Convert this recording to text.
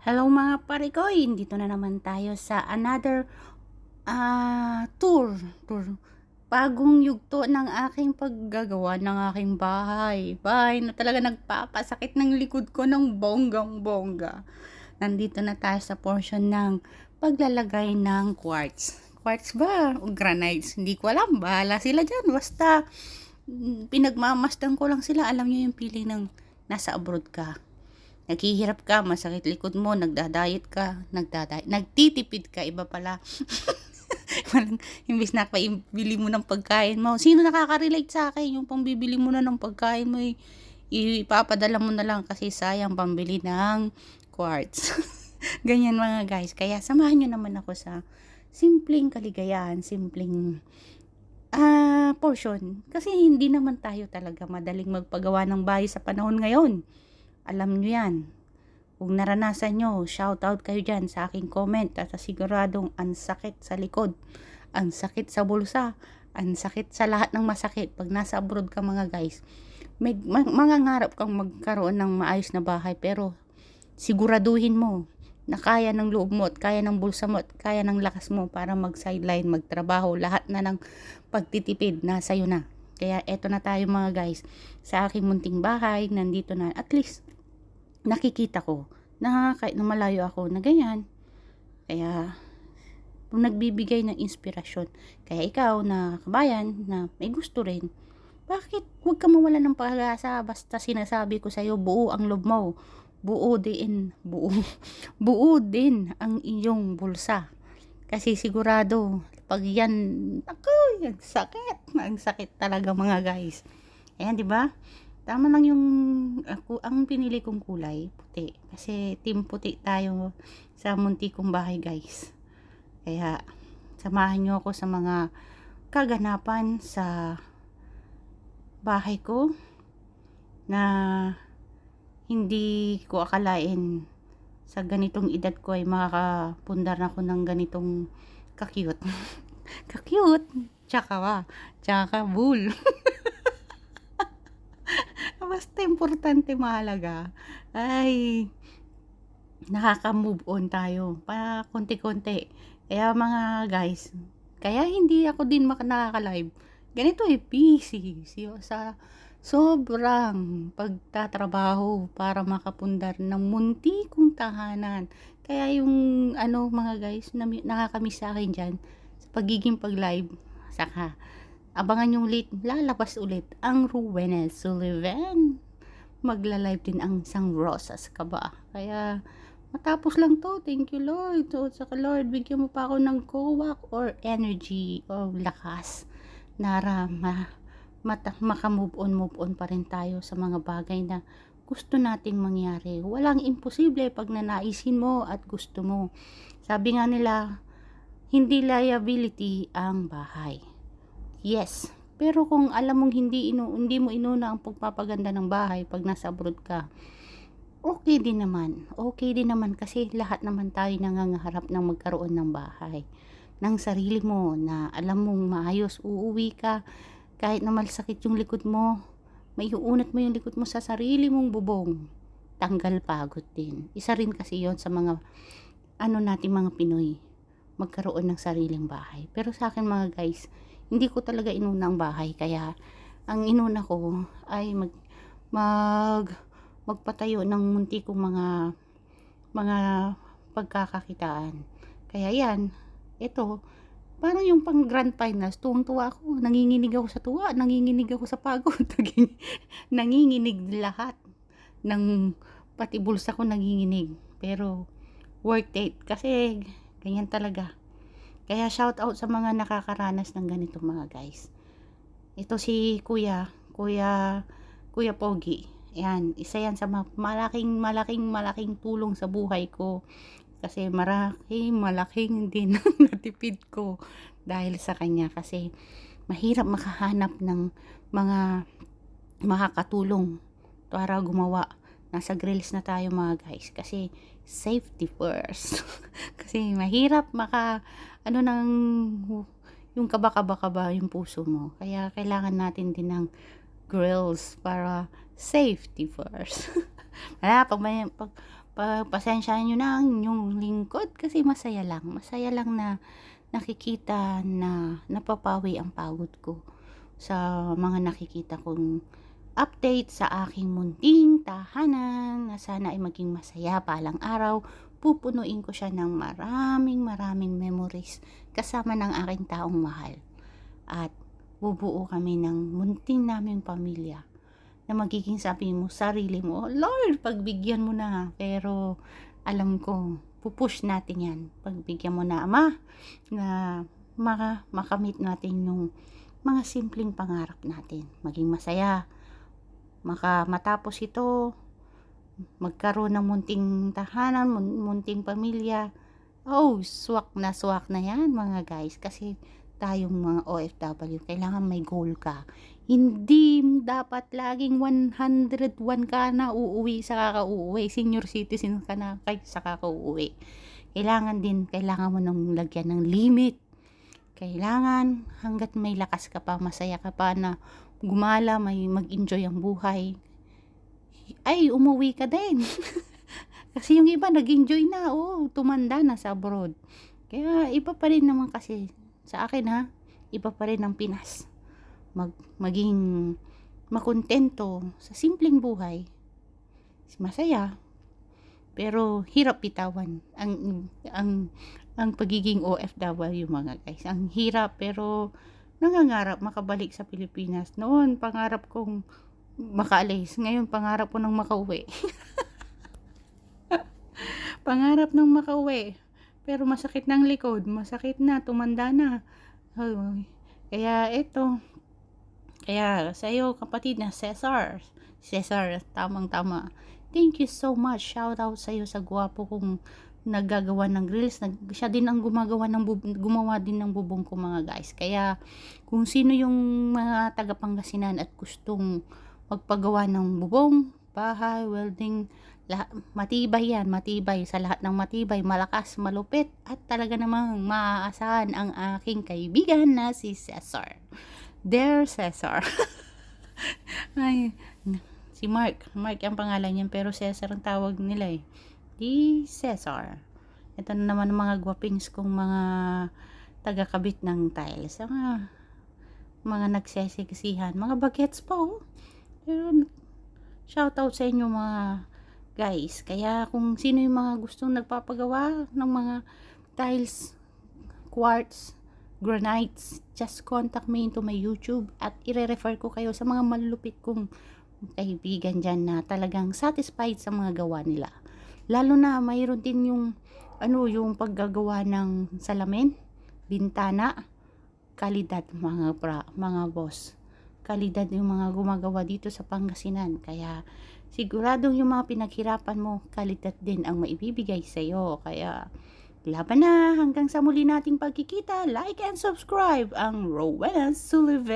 Hello mga parikoy, dito na naman tayo sa another ah, tour. Tour. Bagong yugto ng aking paggagawa ng aking bahay. Bahay na talaga nagpapasakit ng likod ko ng bonggang bongga. Nandito na tayo sa portion ng paglalagay ng quartz. Quartz ba? O granites? Hindi ko alam. Bahala sila dyan. Basta mm, pinagmamasdan ko lang sila. Alam nyo yung feeling ng nasa abroad ka naghihirap ka, masakit likod mo, nagda-diet ka, nagda-diet, nagtitipid ka, iba pala. Walang, imbis na paibili mo ng pagkain mo. Sino nakaka-relate sa akin? Yung pambibili mo na ng pagkain mo, eh, ipapadala mo na lang kasi sayang pambili ng quartz. Ganyan mga guys. Kaya samahan nyo naman ako sa simpleng kaligayahan, simpleng ah portion. Kasi hindi naman tayo talaga madaling magpagawa ng bahay sa panahon ngayon. Alam nyo yan. Kung naranasan nyo, shout out kayo dyan sa aking comment at siguradong ang sakit sa likod, ang sakit sa bulsa, ang sakit sa lahat ng masakit pag nasa abroad ka mga guys. May, ma- mangangarap kang magkaroon ng maayos na bahay pero siguraduhin mo na kaya ng loob mo at kaya ng bulsa mo at kaya ng lakas mo para mag-sideline, magtrabaho, lahat na ng pagtitipid nasa iyo na. Kaya eto na tayo mga guys, sa aking munting bahay, nandito na at least nakikita ko na na malayo ako na ganyan. Kaya, nagbibigay ng inspirasyon. Kaya ikaw na kabayan na may gusto rin, bakit huwag ka mawala ng pag-asa basta sinasabi ko sa'yo buo ang loob mo. Buo din, buo, buo din ang iyong bulsa. Kasi sigurado, pag yan, ako, ang sakit. Ang sakit talaga mga guys. Ayan, di ba? Tama lang yung ako ang pinili kong kulay, puti. Kasi team puti tayo sa munti kong bahay, guys. Kaya samahan niyo ako sa mga kaganapan sa bahay ko na hindi ko akalain sa ganitong edad ko ay makakapundar ako ng ganitong kakyut. kakyut! Tsaka? Tsaka bull. basta importante mahalaga ay nakaka-move on tayo pa konti-konti. Kaya mga guys, kaya hindi ako din nakaka-live. Ganito eh, busy. Sa sobrang pagtatrabaho para makapundar ng munti kong tahanan. Kaya yung ano mga guys, na, nakakamiss sa akin dyan, sa pagiging pag-live, saka Abangan yung late, lalabas ulit ang Ruwenes Sullivan. Magla-live din ang isang Rosas ka ba? Kaya, matapos lang to. Thank you, Lord. So, saka Lord, bigyan mo pa ako ng kowak or energy o lakas. Nara, ma, mata, maka-move on, move on pa rin tayo sa mga bagay na gusto nating mangyari. Walang imposible pag nanaisin mo at gusto mo. Sabi nga nila, hindi liability ang bahay Yes. Pero kung alam mong hindi, inu hindi mo inuna ang pagpapaganda ng bahay pag nasa abroad ka, okay din naman. Okay din naman kasi lahat naman tayo nangangaharap ng magkaroon ng bahay. Ng sarili mo na alam mong maayos, uuwi ka, kahit na malsakit yung likod mo, may uunat mo yung likod mo sa sarili mong bubong. Tanggal pagod din. Isa rin kasi yon sa mga ano natin mga Pinoy magkaroon ng sariling bahay. Pero sa akin mga guys, hindi ko talaga inuna ang bahay kaya ang inuna ko ay mag mag magpatayo ng munti kong mga mga pagkakakitaan. Kaya yan ito parang yung pang grand finals tuwang tuwa ako. Nanginginig ako sa tuwa nanginginig ako sa pagod. Nanginginig lahat ng pati bulsa ko nanginginig. Pero worth it kasi ganyan talaga kaya shout out sa mga nakakaranas ng ganito mga guys. Ito si Kuya, Kuya, Kuya Pogi. Ayan, isa yan sa malaking, malaking, malaking tulong sa buhay ko. Kasi maraki, malaking din natipid ko dahil sa kanya. Kasi mahirap makahanap ng mga makakatulong para gumawa. Nasa grills na tayo mga guys. Kasi safety first. Kasi mahirap maka ano nang yung kabaka-baka yung puso mo. Kaya kailangan natin din ng grills para safety first. Wala, pag, may, pag, pa, pasensyahan nyo na ang inyong lingkod kasi masaya lang. Masaya lang na nakikita na napapawi ang pagod ko sa mga nakikita kong update sa aking munting tahanan na sana ay maging masaya palang araw. Pupunuin ko siya ng maraming maraming memories kasama ng aking taong mahal. At bubuo kami ng munting naming pamilya na magiging sabi mo, sarili mo, "Oh, Lord, pagbigyan mo na. Pero alam ko, pupush natin yan. Pagbigyan mo na, Ama, na maka, makamit natin yung mga simpleng pangarap natin. Maging masaya. Maka matapos ito, magkaroon ng munting tahanan, mun- munting pamilya. Oh, swak na swak na yan mga guys. Kasi tayong mga OFW, kailangan may goal ka. Hindi dapat laging 101 ka na uuwi sa kakauwi. Senior citizen ka na kay sa kakauwi. Kailangan din, kailangan mo nang lagyan ng limit. Kailangan hanggat may lakas ka pa, masaya ka pa na gumala, may mag-enjoy ang buhay. Ay, umuwi ka din. kasi yung iba nag-enjoy na, oh, tumanda na sa abroad. Kaya iba pa rin naman kasi sa akin ha, iba pa rin ang Pinas. Mag, maging makontento sa simpleng buhay. Masaya. Pero hirap bitawan ang ang ang pagiging OFW mga guys. Ang hirap pero nangangarap makabalik sa Pilipinas. Noon pangarap kong makaalis. Ngayon pangarap ko nang makauwi. pangarap nang makauwi. Pero masakit ng likod, masakit na, tumanda na. Ay, kaya ito, kaya sa iyo kapatid na Cesar, Cesar, tamang tama. Thank you so much. Shout out sa iyo sa gwapo kong naggagawa ng grills. Nag, siya din ang gumagawa ng gumawa din ng bubong ko mga guys. Kaya kung sino yung mga taga Pangasinan at gustong magpagawa ng bubong, bahay, welding, lahat, matibay yan, matibay sa lahat ng matibay, malakas, malupit at talaga namang maaasahan ang aking kaibigan na si Cesar. There Cesar. Ay, si Mark. Mark ang pangalan niyan pero Cesar ang tawag nila eh. Di Cesar. Ito na naman ang mga gwapings kong mga taga-kabit ng tiles. Mga, mga nagsesiksihan. Mga bagets po. Pero, shout out sa inyo mga guys. Kaya kung sino yung mga gustong nagpapagawa ng mga tiles, quartz, granites, just contact me into my YouTube at ire-refer ko kayo sa mga malulupit kong kaibigan dyan na talagang satisfied sa mga gawa nila. Lalo na mayroon din yung ano yung paggagawa ng salamin, bintana, kalidad mga pra, mga boss. Kalidad yung mga gumagawa dito sa Pangasinan. Kaya siguradong yung mga pinaghirapan mo, kalidad din ang maibibigay sa iyo. Kaya laban na hanggang sa muli nating pagkikita. Like and subscribe ang Rowena Sullivan.